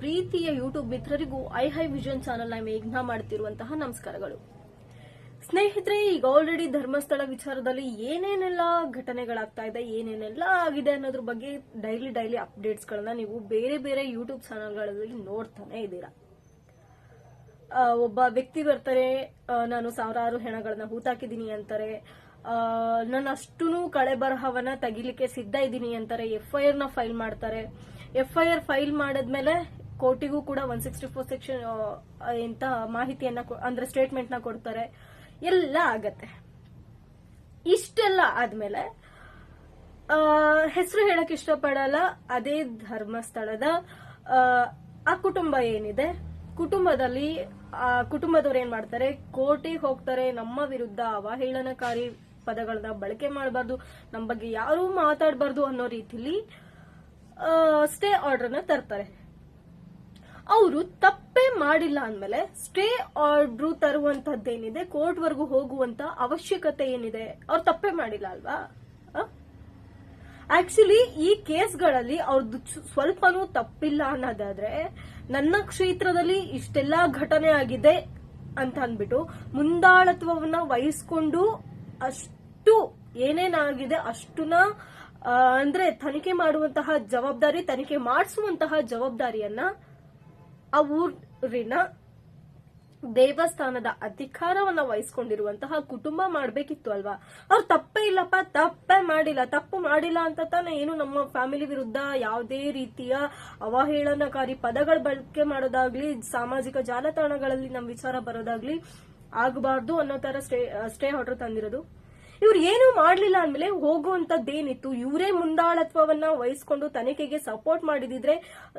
ಪ್ರೀತಿಯ ಯೂಟ್ಯೂಬ್ ಮಿತ್ರರಿಗೂ I high vision channel ಮೇಘ್ನ ಮಾಡ್ತಿರುವಂತಹ ನಮಸ್ಕಾರಗಳು. ಸ್ನೇಹಿತರೆ, ಈಗ ಆಲ್ರೆಡಿ ಧರ್ಮಸ್ಥಳ ವಿಚಾರದಲ್ಲಿ ಏನೇನೆಲ್ಲ ಘಟನೆಗಳಾಗ್ತಾ ಇದೆ, ಏನೇನೆಲ್ಲ ಆಗಿದೆ ಅನ್ನೋದ್ರ ಬಗ್ಗೆ ಡೈಲಿ ಡೈಲಿ ಅಪ್ಡೇಟ್ಸ್ ಗಳನ್ನ ನೀವು ಬೇರೆ ಬೇರೆ ಯೂಟ್ಯೂಬ್ ಚಾನೆಲ್ಗಳಲ್ಲಿ ನೋಡ್ತಾನೆ ಇದ್ದೀರಾ. ಒಬ್ಬ ವ್ಯಕ್ತಿ ಬರ್ತಾರೆ ನಾನು ಸಾವಿರಾರು ಹೆಣಗಳನ್ನ ಹೂತಾಕಿದ್ದೀನಿ ಅಂತಾರೆ ನನ್ನ ನಾನು ಅಷ್ಟೂ ಕಳೆ ಬರಹವನ್ನ ತೆಗಿಲಿಕ್ಕೆ ಸಿದ್ಧ ಇದ್ದೀನಿ ಅಂತಾರೆ ಎಫ್ ಐ ಆರ್ನ ಫೈಲ್ ಮಾಡ್ತಾರೆ. ಎಫ್ ಐ ಆರ್ ಫೈಲ್ ಮಾಡಿದ್ಮೇಲೆ ಕೋರ್ಟಿಗೂ ಕೂಡ ಒನ್ ಸಿಕ್ಸ್ಟಿ ಫೋರ್ ಸೆಕ್ಷನ್ ಇಂತ ಮಾಹಿತಿಯನ್ನ ಅಂದ್ರೆ ಸ್ಟೇಟ್ಮೆಂಟ್ನ ಕೊಡ್ತಾರೆ. ಎಲ್ಲ ಆಗತ್ತೆ. ಇಷ್ಟೆಲ್ಲ ಆದ್ಮೇಲೆ ಹೆಸರು ಹೇಳಕ್ ಇಷ್ಟಪಡಲ್ಲ. ಅದೇ ಧರ್ಮಸ್ಥಳದ ಆ, ಆ ಕುಟುಂಬ ಏನಿದೆ. ಕುಟುಂಬದಲ್ಲಿ ಆ ಕುಟುಂಬದವ್ರು ಏನ್ ಮಾಡ್ತಾರೆ? ಕೋರ್ಟಿಗೆ ಹೋಗ್ತಾರೆ. ನಮ್ಮ ವಿರುದ್ಧ ಅವಹೇಳನಕಾರಿ ಪದಗಳನ್ನ ಬಳಕೆ ಮಾಡಬಾರ್ದು. ನಮ್ಮ ಬಗ್ಗೆ ಯಾರೂ ಮಾತಾಡಬಾರ್ದು ಅನ್ನೋ ರೀತಿಲಿ ಸ್ಟೇ ಆರ್ಡರ್ನ ತರ್ತಾರೆ. ಅವರು ತಪ್ಪೇ ಮಾಡಿಲ್ಲ ಅಂದಮೇಲೆ ಸ್ಟೇ ಆರ್ಡ್ರು ತರುವಂತದ್ದೇನಿದೆ ಕೋರ್ಟ್ ವರ್ಗೂ ಹೋಗುವಂತ ಅವಶ್ಯಕತೆ ಏನಿದೆ, ಅವ್ರು ತಪ್ಪೇ ಮಾಡಿಲ್ಲ ಅಲ್ವಾ? ಆಕ್ಚುಲಿ ಈ ಕೇಸ್ಗಳಲ್ಲಿ ಅವ್ರದ್ದು ಸ್ವಲ್ಪನೂ ತಪ್ಪಿಲ್ಲ ಅನ್ನೋದಾದ್ರೆ, ನನ್ನ ಕ್ಷೇತ್ರದಲ್ಲಿ ಇಷ್ಟೆಲ್ಲ ಘಟನೆ ಆಗಿದೆ ಅಂತ ಅಂದ್ಬಿಟ್ಟು ಮುಂದಾಳತ್ವವನ್ನ ವಹಿಸ್ಕೊಂಡು ಅಷ್ಟು ಏನೇನಾಗಿದೆ, ಅಷ್ಟುನ ಅಂದ್ರೆ ತನಿಖೆ ಮಾಡುವಂತಹ ಜವಾಬ್ದಾರಿ, ತನಿಖೆ ಮಾಡಿಸುವಂತಹ ಜವಾಬ್ದಾರಿಯನ್ನ ಆ ಊರಿನ ದೇವಸ್ಥಾನದ ಅಧಿಕಾರವನ್ನ ವಹಿಸ್ಕೊಂಡಿರುವಂತಹ ಕುಟುಂಬ ಮಾಡ್ಬೇಕಿತ್ತು ಅಲ್ವಾ? ಅವ್ರು ತಪ್ಪೇ ಇಲ್ಲಪ್ಪ, ತಪ್ಪೇ ಮಾಡಿಲ್ಲ, ತಪ್ಪು ಮಾಡಿಲ್ಲ ಅಂತ ತಾನೇ ಏನು ನಮ್ಮ ಫ್ಯಾಮಿಲಿ ವಿರುದ್ಧ ಯಾವುದೇ ರೀತಿಯ ಅವಹೇಳನಕಾರಿ ಪದಗಳ ಬಳಕೆ ಮಾಡೋದಾಗ್ಲಿ, ಸಾಮಾಜಿಕ ಜಾಲತಾಣಗಳಲ್ಲಿ ನಮ್ಮ ವಿಚಾರ ಬರೋದಾಗ್ಲಿ ಆಗಬಾರ್ದು ಅನ್ನೋ ತರ ಸ್ಟೇ ಸ್ಟೇ ಆರ್ಡರ್ ತಂದಿರೋದು. ಇವ್ರು ಏನು ಮಾಡ್ಲಿಲ್ಲ ಅಂದ್ಮೇಲೆ ಹೋಗುವಂತದ್ದೇನಿತ್ತು ಇವರೇ ಮುಂದಾಳತ್ವವನ್ನ ವಹಿಸ್ಕೊಂಡು ತನಿಖೆಗೆ ಸಪೋರ್ಟ್ ಮಾಡಿದಿದ್ರೆ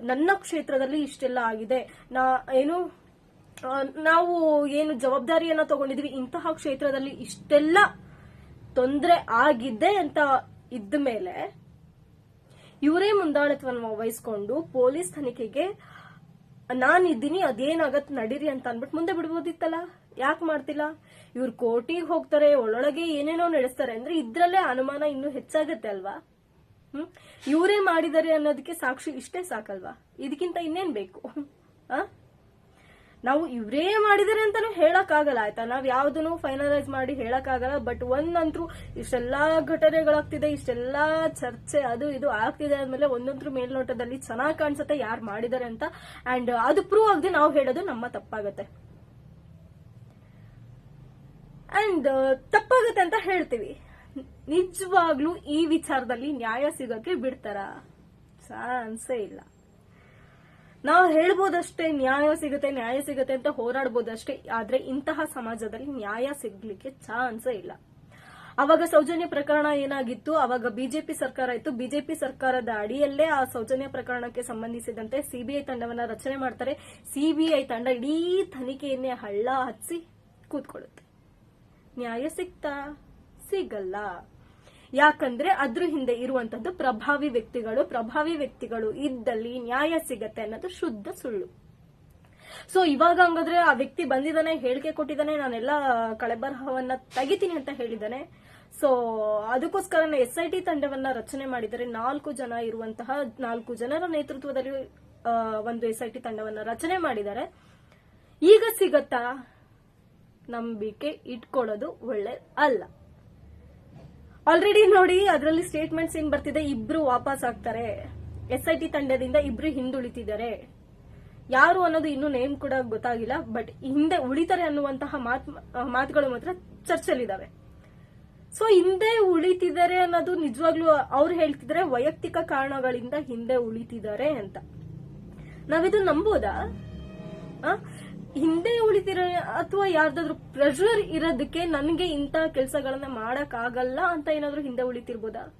ನನ್ನ ಕ್ಷೇತ್ರದಲ್ಲಿ ಇಷ್ಟೆಲ್ಲ ಆಗಿದೆ. ನಾ ಏನು ನಾವು ಏನು ಜವಾಬ್ದಾರಿಯನ್ನ ತಗೊಂಡಿದ್ವಿ, ಇಂತಹ ಕ್ಷೇತ್ರದಲ್ಲಿ ಇಷ್ಟೆಲ್ಲ ತೊಂದರೆ ಆಗಿದೆ ಅಂತ ಇದ್ದ ಮೇಲೆ ಇವರೇ ಮುಂದಾಳತ್ವವನ್ನು ವಹಿಸ್ಕೊಂಡು ಪೊಲೀಸ್ ತನಿಖೆಗೆ ನಾನಿದ್ದೀನಿ, ಅದೇನಾಗತ್ ನಡೀರಿ ಅಂತ ಅನ್ಬಿಟ್ಟು ಮುಂದೆ ಬಿಡ್ಬೋದಿತ್ತಲ್ಲ? ಯಾಕೆ ಮಾಡ್ತಿಲ್ಲ? ಇವ್ರು ಕೋರ್ಟಿಗೆ ಹೋಗ್ತಾರೆ, ಒಳೊಳಗೆ ಏನೇನೋ ನಡೆಸ್ತಾರೆ ಅಂದ್ರೆ ಇದ್ರಲ್ಲೇ ಅನುಮಾನ ಇನ್ನೂ ಹೆಚ್ಚಾಗತ್ತೆ ಅಲ್ವಾ? ಹ್ಮ್? ಇವರೇ ಮಾಡಿದ್ದಾರೆ ಅನ್ನೋದಕ್ಕೆ ಸಾಕ್ಷಿ ಇಷ್ಟೇ ಸಾಕಲ್ವಾ? ಇದಕ್ಕಿಂತ ಇನ್ನೇನ್ ಬೇಕು? ಆ? ನಾವು ಇವರೇ ಮಾಡಿದ್ದಾರೆ ಅಂತಾನು ಹೇಳಕ್ ಆಗಲ್ಲ ಆಯ್ತಾ? ನಾವ್ ಯಾವ್ದನ್ನು ಫೈನಲೈಸ್ ಮಾಡಿ ಹೇಳಕ್ ಆಗಲ್ಲ ಬಟ್ ಒಂದಂತ್ರು ಇಷ್ಟೆಲ್ಲಾ ಘಟನೆಗಳಾಗ್ತಿದೆ, ಇಷ್ಟೆಲ್ಲಾ ಚರ್ಚೆ ಅದು ಇದು ಆಗ್ತಿದೆ ಅಂದ್ಮೇಲೆ ಒಂದಂತ್ರು ಮೇಲ್ನೋಟದಲ್ಲಿ ಚೆನ್ನಾಗ್ ಕಾಣಿಸುತ್ತೆ ಯಾರು ಮಾಡಿದ್ದಾರೆ ಅಂತ. ಅಂಡ್ ಅದು ಪ್ರೂವ್ ಆಗದೆ ನಾವು ಹೇಳೋದು ನಮ್ಮ ತಪ್ಪಾಗತ್ತೆ. ಅಂಡ್ ತಪ್ಪಾಗುತ್ತೆ ಅಂತ ಹೇಳ್ತೀವಿ. ನಿಜವಾಗ್ಲೂ ಈ ವಿಚಾರದಲ್ಲಿ ನ್ಯಾಯ ಸಿಗಕ್ಕೆ ಬಿಡ್ತಾರ? ಚಾನ್ಸೇ ಇಲ್ಲ. ನಾವು ಹೇಳ್ಬೋದಷ್ಟೇ ನ್ಯಾಯ ಸಿಗುತ್ತೆ ನ್ಯಾಯ ಸಿಗುತ್ತೆ ಅಂತ ಹೋರಾಡ್ಬೋದಷ್ಟೇ, ಆದ್ರೆ ಇಂತಹ ಸಮಾಜದಲ್ಲಿ ನ್ಯಾಯ ಸಿಗ್ಲಿಕ್ಕೆ ಚಾನ್ಸೇ ಇಲ್ಲ. ಅವಾಗ ಸೌಜನ್ಯ ಪ್ರಕರಣ ಏನಾಗಿತ್ತು? ಅವಾಗ ಬಿಜೆಪಿ ಸರ್ಕಾರ ಇತ್ತು. ಬಿಜೆಪಿ ಸರ್ಕಾರದ ಅಡಿಯಲ್ಲೇ ಆ ಸೌಜನ್ಯ ಪ್ರಕರಣಕ್ಕೆ ಸಂಬಂಧಿಸಿದಂತೆ ಸಿಬಿಐ ತಂಡವನ್ನ ರಚನೆ ಮಾಡ್ತಾರೆ. ಸಿಬಿಐ ತಂಡ ಇಡೀ ತನಿಖೆಯನ್ನೇ ಹಳ್ಳ ಹಚ್ಚಿ ಕೂತ್ಕೊಳ್ಳುತ್ತೆ. ನ್ಯಾಯ ಸಿಗ್ತಾ ಸಿಗಲ್ಲ. ಯಾಕಂದ್ರೆ ಅದ್ರ ಹಿಂದೆ ಇರುವಂತದ್ದು ಪ್ರಭಾವಿ ವ್ಯಕ್ತಿಗಳು ಪ್ರಭಾವಿ ವ್ಯಕ್ತಿಗಳು ಇದ್ದಲ್ಲಿ ನ್ಯಾಯ ಸಿಗತ್ತೆ ಅನ್ನೋದು ಶುದ್ಧ ಸುಳ್ಳು. ಸೊ ಇವಾಗ ಹಂಗಾದ್ರೆ ಆ ವ್ಯಕ್ತಿ ಬಂದಿದ್ದಾನೆ, ಹೇಳಿಕೆ ಕೊಟ್ಟಿದ್ದಾನೆ, ನಾನೆಲ್ಲ ಕಳೆಬರಹವನ್ನ ತೆಗಿತೀನಿ ಅಂತ ಹೇಳಿದ್ದಾನೆ. ಸೊ ಅದಕ್ಕೋಸ್ಕರ ಎಸ್ ಐ ಟಿ ತಂಡವನ್ನ ರಚನೆ ಮಾಡಿದರೆ ನಾಲ್ಕು ಜನ ಇರುವಂತಹ, ನಾಲ್ಕು ಜನರ ನೇತೃತ್ವದಲ್ಲಿ ಒಂದು ಎಸ್ ಐ ಟಿ ತಂಡವನ್ನ ರಚನೆ ಮಾಡಿದ್ದಾರೆ ಈಗ ಸಿಗತ್ತಾ? ನಂಬಿಕೆ ಇಟ್ಕೊಳ್ಳೋದು ಒಳ್ಳೆ ಅಲ್ಲ. ಆಲ್ರೆಡಿ ನೋಡಿ ಅದರಲ್ಲಿ ಸ್ಟೇಟ್ಮೆಂಟ್ಸ್ ಏನ್ ಬರ್ತಿದೆ? ಇಬ್ರು ವಾಪಸ್ ಆಗ್ತಾರೆ. ಎಸ್ ಐ ಟಿ ತಂಡದಿಂದ ಇಬ್ರು ಹಿಂದುಳಿತಿದ್ದಾರೆ. ಯಾರು ಅನ್ನೋದು ಇನ್ನೂ ನೇಮ್ ಕೂಡ ಗೊತ್ತಾಗಿಲ್ಲ ಬಟ್ ಹಿಂದೆ ಉಳಿತಾರೆ ಅನ್ನುವಂತಹ ಮಾತ್, ಮಾತುಗಳು ಮಾತ್ರ ಚರ್ಚೆಲಿದ್ದಾವೆ ಸೊ ಹಿಂದೆ ಉಳಿತಿದ್ದಾರೆ ಅನ್ನೋದು ನಿಜವಾಗ್ಲೂ ಅವ್ರು ಹೇಳ್ತಿದ್ರೆ ವೈಯಕ್ತಿಕ ಕಾರಣಗಳಿಂದ ಹಿಂದೆ ಉಳಿತಿದ್ದಾರೆ ಅಂತ. ನಾವಿದು ನಂಬೋದಾ? ಹಿಂದೆ ಉಳಿತಿರೋ ಅಥವಾ ಯಾರ್ದಾದ್ರು ಪ್ರೆಷರ್ ಇರೋದಕ್ಕೆ ನನಗೆ ಇಂಥ ಕೆಲಸಗಳನ್ನ ಮಾಡಕ್ ಆಗಲ್ಲ ಅಂತ ಏನಾದ್ರೂ ಹಿಂದೆ ಉಳಿತಿರ್ಬೋದಾ?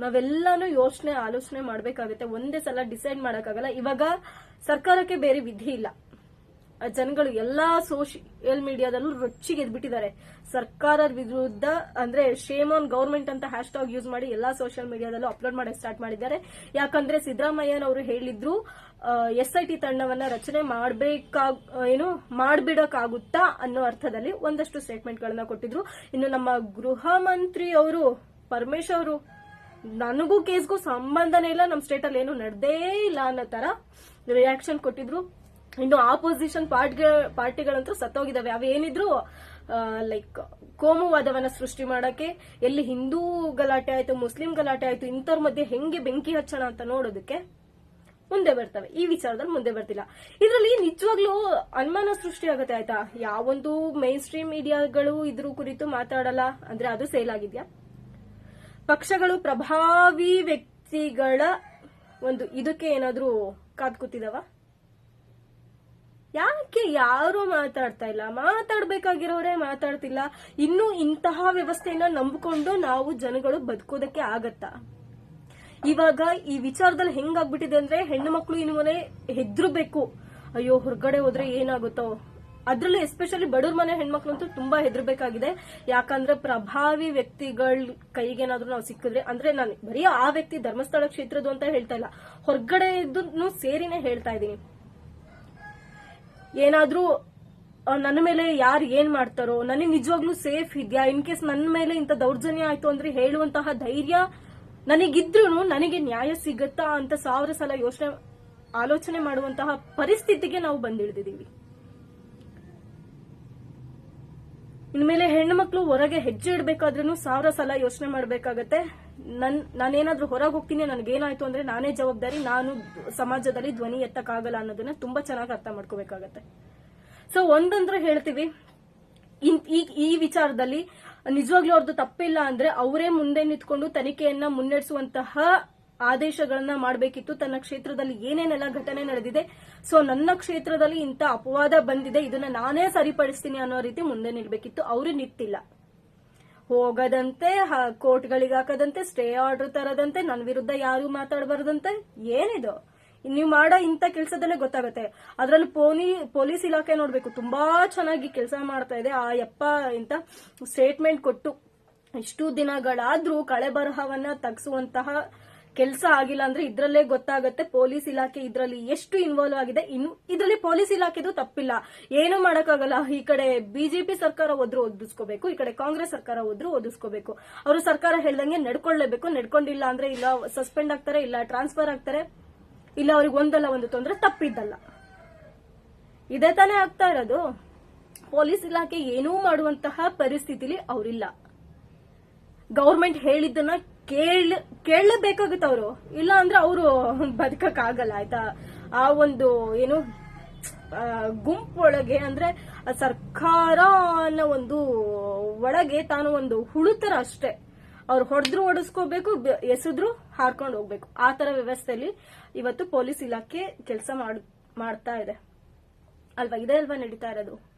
ನಾವೆಲ್ಲಾನು ಯೋಚನೆ, ಆಲೋಚನೆ ಮಾಡ್ಬೇಕಾಗತ್ತೆ. ಒಂದೇ ಸಲ ಡಿಸೈಡ್ ಮಾಡಕ್ಕಾಗಲ್ಲ. ಇವಾಗ ಸರ್ಕಾರಕ್ಕೆ ಬೇರೆ ವಿಧಿ ಇಲ್ಲ. ಜನಗಳು ಎಲ್ಲಾ ಸೋಷಿಯಲ್ ಮೀಡಿಯಾದಲ್ಲೂ ರೊಚ್ಚಿಗೆ ಎದ್ಬಿಟ್ಟಿದ್ದಾರೆ. ಸರ್ಕಾರದ ವಿರುದ್ಧ ಅಂದ್ರೆ ಶೇಮ್ ಆನ್ ಗೌರ್ಮೆಂಟ್ ಅಂತ ಹ್ಯಾಶ್ ಟ್ಯಾಗ್ ಯೂಸ್ ಮಾಡಿ ಎಲ್ಲಾ ಸೋಷಿಯಲ್ ಮೀಡಿಯಾದಲ್ಲೂ ಅಪ್ಲೋಡ್ ಮಾಡಕ್ ಸ್ಟಾರ್ಟ್ ಮಾಡಿದ್ದಾರೆ. ಯಾಕಂದ್ರೆ ಸಿದ್ದರಾಮಯ್ಯನವರು ಹೇಳಿದ್ರು ಎಸ್ ಐ ಟಿ ತಂಡವನ್ನ ರಚನೆ ಮಾಡಬೇಕಾಗ ಏನು, ಮಾಡ್ಬಿಡಕ್ಕಾಗುತ್ತಾ ಅನ್ನೋ ಅರ್ಥದಲ್ಲಿ ಒಂದಷ್ಟು ಸ್ಟೇಟ್ಮೆಂಟ್ ಗಳನ್ನ ಕೊಟ್ಟಿದ್ರು. ಇನ್ನು ನಮ್ಮ ಗೃಹ ಮಂತ್ರಿ ಅವರು, ಪರಮೇಶ್ ಅವರು, ನನಗೂ ಕೇಸ್ಗೂ ಸಂಬಂಧನೇ ಇಲ್ಲ ನಮ್ಮ ಸ್ಟೇಟ್ ಅಲ್ಲಿ ಏನು ನಡೆದೇ ಇಲ್ಲ ಅನ್ನೋ ತರ ರಿಯಾಕ್ಷನ್ ಕೊಟ್ಟಿದ್ರು. ಇನ್ನು ಆಪೋಸಿಷನ್ ಪಾರ್ಟಿಗಳಂತೂ ಸತ್ತೋಗಿದ್ದಾವೆ ಅವೇನಿದ್ರು ಲೈಕ್ ಕೋಮುವಾದವನ್ನ ಸೃಷ್ಟಿ ಮಾಡಕ್ಕೆ, ಎಲ್ಲಿ ಹಿಂದೂ ಗಲಾಟೆ ಆಯ್ತು, ಮುಸ್ಲಿಂ ಗಲಾಟೆ ಆಯ್ತು, ಇಂಥವ್ರ ಮಧ್ಯೆ ಹೆಂಗೆ ಬೆಂಕಿ ಹಚ್ಚೋಣ ಅಂತ ನೋಡೋದಕ್ಕೆ ಮುಂದೆ ಬರ್ತವೆ. ಈ ವಿಚಾರದಲ್ಲಿ ಮುಂದೆ ಬರ್ತಿಲ್ಲ. ಇದರಲ್ಲಿ ನಿಜವಾಗ್ಲೂ ಅನುಮಾನ ಸೃಷ್ಟಿ ಆಗುತ್ತೆ ಆಯ್ತಾ? ಯಾವೊಂದು ಮೈನ್ ಸ್ಟ್ರೀಮ್ ಮೀಡಿಯಾಗಳು ಇದ್ರ ಕುರಿತು ಮಾತಾಡಲ್ಲ, ಅಂದ್ರೆ ಅದು ಸೇಲ್ ಆಗಿದ್ಯಾ? ಪಕ್ಷಗಳು ಪ್ರಭಾವಿ ವ್ಯಕ್ತಿಗಳ ಒಂದು ಇದಕ್ಕೆ ಏನಾದ್ರೂ ಕಾದ್ ಕೂತಿದಾವ? ಯಾಕೆ ಯಾರು ಮಾತಾಡ್ತಾ ಇಲ್ಲ? ಮಾತಾಡ್ಬೇಕಾಗಿರೋರೇ ಮಾತಾಡ್ತಿಲ್ಲ. ಇನ್ನು ಇಂತಹ ವ್ಯವಸ್ಥೆಯನ್ನ ನಂಬಿಕೊಂಡು ನಾವು ಜನಗಳು ಬದುಕೋದಕ್ಕೆ ಆಗತ್ತಾ? ಇವಾಗ ಈ ವಿಚಾರದಲ್ಲಿ ಹೆಂಗಾಗ್ಬಿಟ್ಟಿದೆ ಅಂದ್ರೆ ಹೆಣ್ಣು ಮಕ್ಕಳು ಇನ್ನು ಮನೆ ಹೆದ್ರಬೇಕು. ಅಯ್ಯೋ, ಹೊರಗಡೆ ಹೋದ್ರೆ ಏನಾಗುತ್ತೋ? ಅದ್ರಲ್ಲೂ ಎಸ್ಪೆಷಲಿ ಬಡವ್ರ ಮನೆ ಹೆಣ್ಮಕ್ಳಂತೂ ತುಂಬಾ ಹೆದರ್ಬೇಕಾಗಿದೆ. ಯಾಕಂದ್ರೆ ಪ್ರಭಾವಿ ವ್ಯಕ್ತಿಗಳ ಕೈಗೇನಾದ್ರೂ ನಾವು ಸಿಕ್ಕಿದ್ರೆ, ಅಂದ್ರೆ ನಾನು ಬರೀ ಆ ವ್ಯಕ್ತಿ ಧರ್ಮಸ್ಥಳ ಕ್ಷೇತ್ರದ್ದು ಅಂತ ಹೇಳ್ತಾ ಇಲ್ಲ. ಹೊರಗಡೆ ಇದ್ದು ಸೇರಿನೇ ಹೇಳ್ತಾ ಇದ್ದೀನಿ. ಏನಾದ್ರೂ ನನ್ನ ಮೇಲೆ ಯಾರು ಏನ್ ಮಾಡ್ತಾರೋ, ನನಗೆ ನಿಜವಾಗ್ಲೂ ಸೇಫ್ ಇದೆಯಾ? ಇನ್ ಕೇಸ್ ನನ್ನ ಮೇಲೆ ಇಂಥ ದೌರ್ಜನ್ಯ ಆಯ್ತು ಅಂದ್ರೆ ಹೇಳುವಂತಹ ಧೈರ್ಯ ನನಗಿದ್ರು ನನಗೆ ನ್ಯಾಯ ಸಿಗತ್ತಾ ಅಂತ ಸಾವಿರ ಸಲ ಯೋಚನೆ, ಆಲೋಚನೆ ಮಾಡುವಂತಹ ಪರಿಸ್ಥಿತಿಗೆ ನಾವು ಬಂದಿಳಿದಿದ್ದೀವಿ. ಇನ್ಮೇಲೆ ಹೆಣ್ಣು ಮಕ್ಕಳು ಹೊರಗೆ ಹೆಜ್ಜೆ ಇಡಬೇಕಾದ್ರೂ ಸಾವಿರ ಸಲ ಯೋಚನೆ ಮಾಡಬೇಕಾಗತ್ತೆ. ನನ್, ನಾನೇನಾದ್ರೂ ಹೊರಗೆ ಹೋಗ್ತೀನಿ, ನನಗೇನಾಯ್ತು ಅಂದ್ರೆ ನಾನೇ ಜವಾಬ್ದಾರಿ, ನಾನು ಸಮಾಜದಲ್ಲಿ ಧ್ವನಿ ಎತ್ತಕ್ಕಾಗಲ್ಲ ಅನ್ನೋದನ್ನ ತುಂಬಾ ಚೆನ್ನಾಗಿ ಅರ್ಥ ಮಾಡ್ಕೋಬೇಕಾಗತ್ತೆ. ಸೊ ಒಂದಂದ್ರೆ ಹೇಳ್ತೀವಿ. ಈ ವಿಚಾರದಲ್ಲಿ ನಿಜವಾಗ್ಲೂ ಅವ್ರದ್ದು ತಪ್ಪಿಲ್ಲ ಅಂದ್ರೆ ಅವರೇ ಮುಂದೆ ನಿಂತ್ಕೊಂಡು ತನಿಖೆಯನ್ನ ಮುನ್ನಡೆಸುವಂತಹ ಆದೇಶಗಳನ್ನ ಮಾಡಬೇಕಿತ್ತು. ತನ್ನ ಕ್ಷೇತ್ರದಲ್ಲಿ ಏನೇನೆಲ್ಲ ಘಟನೆ ನಡೆದಿದೆ. ಸೊ ನನ್ನ ಕ್ಷೇತ್ರದಲ್ಲಿ ಇಂಥ ಅಪವಾದ ಬಂದಿದೆ. ಇದನ್ನ ನಾನೇ ಸರಿಪಡಿಸ್ತೀನಿ ಅನ್ನೋ ರೀತಿ ಮುಂದೆ ನಿಲ್ಬೇಕಿತ್ತು. ಅವರು ನಿಂತಿಲ್ಲ. ಹೋಗದಂತೆ ಕೋರ್ಟ್ಗಳಿಗೆ ಹಾಕದಂತೆ, ಸ್ಟೇ ಆರ್ಡರ್ ತರದಂತೆ ನನ್ನ ವಿರುದ್ಧ ಯಾರು ಮಾತಾಡಬಾರ್ದಂತೆ ಏನಿದು? ನೀವು ಮಾಡೋ ಇಂಥ ಕೆಲಸದಲ್ಲೇ ಗೊತ್ತಾಗುತ್ತೆ. ಅದರಲ್ಲಿ ಪೋನಿ, ಪೊಲೀಸ್ ಇಲಾಖೆ ನೋಡಬೇಕು. ತುಂಬಾ ಚೆನ್ನಾಗಿ ಕೆಲಸ ಮಾಡ್ತಾ ಇದೆ. ಆ ಯಪ್ಪ ಇಂತ ಸ್ಟೇಟ್ಮೆಂಟ್ ಕೊಟ್ಟು ಇಷ್ಟು ದಿನಗಳಾದ್ರೂ ಕಳೆ ಬರಹವನ್ನ ತಗ್ಸುವಂತಹ ಕೆಲಸ ಆಗಿಲ್ಲ ಅಂದ್ರೆ ಇದ್ರಲ್ಲೇ ಗೊತ್ತಾಗುತ್ತೆ. ಪೊಲೀಸ್ ಇಲಾಖೆ ಇದ್ರಲ್ಲಿ ಎಷ್ಟು ಇನ್ವಾಲ್ವ್ ಆಗಿದೆ. ಇನ್ನು ಇದ್ರಲ್ಲಿ ಪೊಲೀಸ್ ಇಲಾಖೆದು ತಪ್ಪಿಲ್ಲ. ಏನು ಮಾಡೋಕ್ಕಾಗಲ್ಲ. ಈ ಕಡೆ ಬಿಜೆಪಿ ಸರ್ಕಾರ ಹೋದ್ರು ಒದಿಸ್ಕೋಬೇಕು ಈ ಕಡೆ ಕಾಂಗ್ರೆಸ್ ಸರ್ಕಾರ ಹೋದ್ರು ಒದಿಸ್ಕೋಬೇಕು ಅವರು ಸರ್ಕಾರ ಹೇಳ್ದಂಗೆ ನಡ್ಕೊಳ್ಳೇಬೇಕು. ನಡ್ಕೊಂಡಿಲ್ಲ ಅಂದ್ರೆ ಇಲ್ಲ ಸಸ್ಪೆಂಡ್ ಆಗ್ತಾರೆ, ಇಲ್ಲ ಟ್ರಾನ್ಸ್ಫರ್ ಆಗ್ತಾರೆ, ಇಲ್ಲ ಅವ್ರಿಗೆ ಒಂದಲ್ಲ ಒಂದು ತೊಂದರೆ. ತಪ್ಪಿದ್ದಲ್ಲ. ಇದೇ ತಾನೇ ಆಗ್ತಾ ಇರೋದು. ಪೊಲೀಸ್ ಇಲಾಖೆ ಏನೂ ಮಾಡುವಂತಹ ಪರಿಸ್ಥಿತಿಲಿ ಅವರಿಲ್ಲ. ಗೌರ್ಮೆಂಟ್ ಹೇಳಿದ್ದನ್ನ ಕೇಳ ಕೇಳಲೇಬೇಕಾಗುತ್ತೆ ಅವರು ಇಲ್ಲ ಅಂದ್ರೆ ಅವರು ಬದುಕಕ್ ಆಗಲ್ಲ ಆಯ್ತಾ? ಆ ಒಂದು ಏನು ಗುಂಪು ಗುಂಪೊಳಗೆ ಅಂದ್ರೆ ಸರ್ಕಾರ ಅನ್ನೋ ಒಂದು ಒಳಗೆ ತಾನು ಒಂದು ಹುಳುತರ ಅಷ್ಟೇ. ಅವ್ರು ಹೊಡೆದ್ರು ಹೊಡೆಸ್ಕೋಬೇಕು ಎಸೆದ್ರು ಹಾರ್ಕೊಂಡು ಹೋಗ್ಬೇಕು. ಆ ತರ ವ್ಯವಸ್ಥೆಯಲ್ಲಿ ಇವತ್ತು ಪೊಲೀಸ್ ಇಲಾಖೆ ಕೆಲಸ ಮಾಡ್ತಾ ಇದೆ. ಅಲ್ವಾ? ಇದೆ ಅಲ್ವಾ ನಡೀತಾ ಇರೋದು?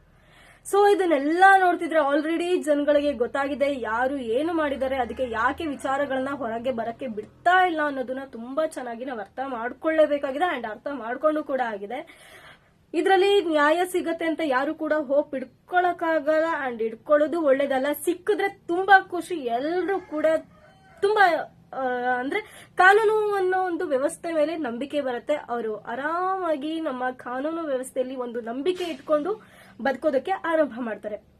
ಸೊ ಇದನ್ನೆಲ್ಲ ನೋಡ್ತಿದ್ರೆ ಆಲ್ರೆಡಿ ಜನಗಳಿಗೆ ಗೊತ್ತಾಗಿದೆ, ಯಾರು ಏನು ಮಾಡಿದ್ದಾರೆ, ಅದಕ್ಕೆ ಯಾಕೆ ವಿಚಾರಗಳನ್ನ ಹೊರಗೆ ಬರಕ್ಕೆ ಬಿಡ್ತಾ ಇಲ್ಲ ಅನ್ನೋದನ್ನ ತುಂಬಾ ಚೆನ್ನಾಗಿ ನಾವು ಅರ್ಥ ಮಾಡ್ಕೊಳ್ಳೇಬೇಕಾಗಿದೆ ಅಂಡ್ ಅರ್ಥ ಮಾಡ್ಕೊಂಡು ಕೂಡ ಆಗಿದೆ. ಇದರಲ್ಲಿ ನ್ಯಾಯ ಸಿಗತ್ತೆ ಅಂತ ಯಾರು ಕೂಡ ಹೋಪ್ ಇಡ್ಕೊಳಕ್ಕಾಗಲ್ಲ ಅಂಡ್ ಇಡ್ಕೊಳ್ಳೋದು ಒಳ್ಳೇದಲ್ಲ. ಸಿಕ್ಕಿದ್ರೆ ತುಂಬಾ ಖುಷಿ. ಎಲ್ಲರೂ ಕೂಡ ತುಂಬಾ ಅಂದ್ರೆ ಕಾನೂನು ಅನ್ನೋ ಒಂದು ವ್ಯವಸ್ಥೆ ಮೇಲೆ ನಂಬಿಕೆ ಬರುತ್ತೆ. ಅವರು ಆರಾಮಾಗಿ ನಮ್ಮ ಕಾನೂನು ವ್ಯವಸ್ಥೆಯಲ್ಲಿ ಒಂದು ನಂಬಿಕೆ ಇಟ್ಕೊಂಡು ಬದುಕೋದಕ್ಕೆ ಆರಂಭ ಮಾಡ್ತಾರೆ.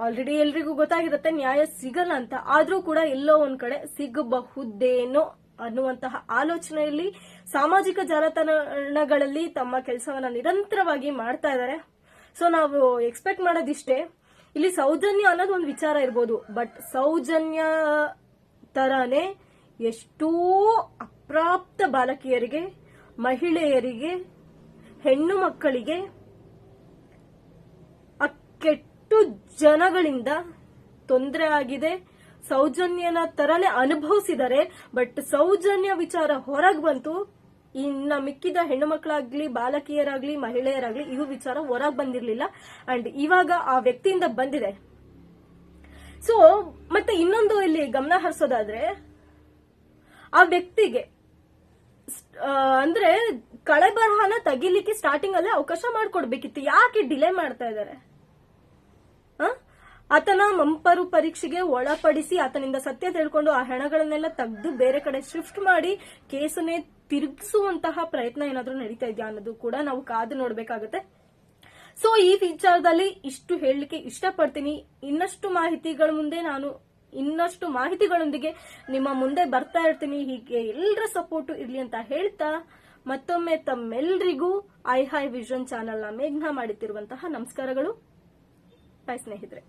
ಆಲ್ರೆಡಿ ಎಲ್ರಿಗೂ ಗೊತ್ತಾಗಿರುತ್ತೆ, ನ್ಯಾಯ ಸಿಗಲ್ಲ ಅಂತ. ಆದ್ರೂ ಕೂಡ ಎಲ್ಲೋ ಒಂದ್ ಕಡೆ ಸಿಗಬಹುದೇನೋ ಅನ್ನುವಂತಹ ಆಲೋಚನೆಯಲ್ಲಿ, ಸಾಮಾಜಿಕ ಜಾಲತಾಣಗಳಲ್ಲಿ ತಮ್ಮ ಕೆಲಸವನ್ನ ನಿರಂತರವಾಗಿ ಮಾಡ್ತಾ ಇದ್ದಾರೆ. ಸೊ ನಾವು ಎಕ್ಸ್ಪೆಕ್ಟ್ ಮಾಡೋದಿಷ್ಟೇ. ಇಲ್ಲಿ ಸೌಜನ್ಯ ಅನ್ನೋದು ಒಂದು ವಿಚಾರ ಇರ್ಬೋದು. ಬಟ್ ಸೌಜನ್ಯ ತರಾನೇ ಎಷ್ಟೋ ಅಪ್ರಾಪ್ತ ಬಾಲಕಿಯರಿಗೆ, ಮಹಿಳೆಯರಿಗೆ, ಹೆಣ್ಣು ಮಕ್ಕಳಿಗೆ, ಅಕ್ಕೆಟ್ಟು ಕೆಟ್ಟು ಜನಗಳಿಂದ ತೊಂದರೆ ಆಗಿದೆ. ಸೌಜನ್ಯನ ತರನೇ ಅನುಭವಿಸಿದರೆ, ಬಟ್ ಸೌಜನ್ಯ ವಿಚಾರ ಹೊರಗೆ ಬಂತು. ಇನ್ನ ಮಿಕ್ಕಿದ ಹೆಣ್ಣು ಮಕ್ಕಳಾಗ್ಲಿ, ಬಾಲಕಿಯರಾಗ್ಲಿ, ಮಹಿಳೆಯರಾಗ್ಲಿ ಇವು ವಿಚಾರ ಹೊರಗೆ ಬಂದಿರಲಿಲ್ಲ. ಅಂಡ್ ಇವಾಗ ಆ ವ್ಯಕ್ತಿಯಿಂದ ಬಂದಿದೆ. ಸೊ ಮತ್ತೆ ಇನ್ನೊಂದು ಇಲ್ಲಿ ಗಮನ ಹರಿಸೋದಾದ್ರೆ, ಆ ವ್ಯಕ್ತಿಗೆ ಅಂದ್ರೆ ಕಳೆ ಬರಹನ ತೆಗಿಲಿಕ್ಕೆ ಸ್ಟಾರ್ಟಿಂಗ್ ಅಲ್ಲೇ ಅವಕಾಶ ಮಾಡ್ಕೊಡ್ಬೇಕಿತ್ತು. ಯಾಕೆ ಡಿಲೇ ಮಾಡ್ತಾ ಇದ್ದಾರೆ? ಆತನ ಮಂಪರು ಪರೀಕ್ಷೆಗೆ ಒಳಪಡಿಸಿ ಆತನಿಂದ ಸತ್ಯ ತಿಳ್ಕೊಂಡು ಆ ಹೆಣಗಳನ್ನೆಲ್ಲ ತೆಗೆದು ಬೇರೆ ಕಡೆ ಶಿಫ್ಟ್ ಮಾಡಿ ಕೇಸನ್ನೇ ತಿರುಗಿಸುವಂತಹ ಪ್ರಯತ್ನ ಏನಾದ್ರೂ ನಡೀತಾ ಇದೆಯಾ ಅನ್ನೋದು ಕೂಡ ನಾವು ಕಾದು ನೋಡ್ಬೇಕಾಗತ್ತೆ. ಸೊ ಈ ವಿಚಾರದಲ್ಲಿ ಇಷ್ಟು ಹೇಳಲಿಕ್ಕೆ ಇಷ್ಟಪಡ್ತೀನಿ. ಇನ್ನಷ್ಟು ಮಾಹಿತಿಗಳ ಮುಂದೆ ನಾನು ಇನ್ನಷ್ಟು ಮಾಹಿತಿಗಳೊಂದಿಗೆ ನಿಮ್ಮ ಮುಂದೆ ಬರ್ತಾ ಇರ್ತೀನಿ. ಹೀಗೆ ಎಲ್ಲರ ಸಪೋರ್ಟು ಇರ್ಲಿ ಅಂತ ಹೇಳ್ತಾ ಮತ್ತೊಮ್ಮೆ ತಮ್ಮೆಲ್ಲರಿಗೂ ಐ ಹೈ ವಿಷನ್ ಚಾನೆಲ್ನ ಮೇಘ್ನ ಮಾಡುತ್ತಿರುವಂತಹ ನಮಸ್ಕಾರಗಳು. ಬಾಯ್ ಸ್ನೇಹಿತರೆ.